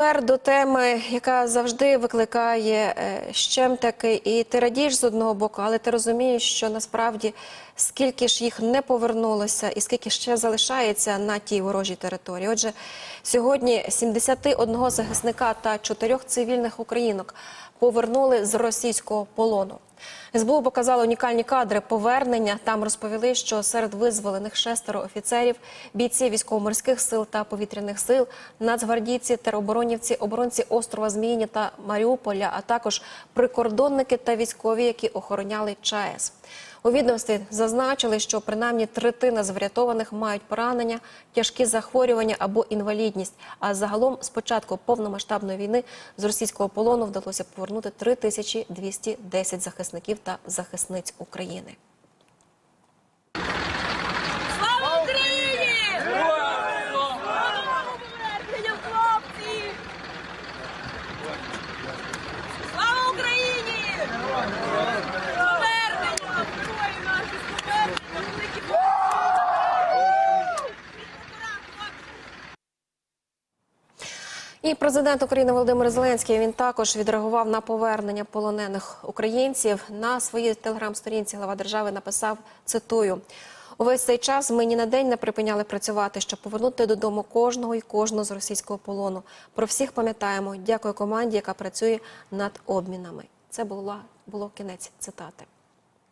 Тепер до теми, яка завжди викликає щемтаки, і ти радієш з одного боку, але ти розумієш, що насправді скільки ж їх не повернулося, і скільки ще залишається на тій ворожій території. Отже, сьогодні 71 захисника та 4 цивільних українок повернули з російського полону. СБУ показали унікальні кадри повернення. Там розповіли, що серед визволених шестеро офіцерів, бійці військово-морських сил та повітряних сил, нацгвардійці, тероборонівці, оборонці острова Зміїні та Маріуполя, а також прикордонники та військові, які охороняли ЧАЕС. У відомстві зазначили, що принаймні третина з врятованих мають поранення, тяжкі захворювання або інвалідність. А загалом з початку повномасштабної війни з російського полону вдалося повернути 3210 захисників та захисниць України. І президент України Володимир Зеленський він також відреагував на повернення полонених українців. На своїй телеграм-сторінці глава держави написав цитую. Увесь цей час ми ні на день не припиняли працювати, щоб повернути додому кожного і кожного з російського полону. Про всіх пам'ятаємо. Дякую команді, яка працює над обмінами. Це була було кінець цитати.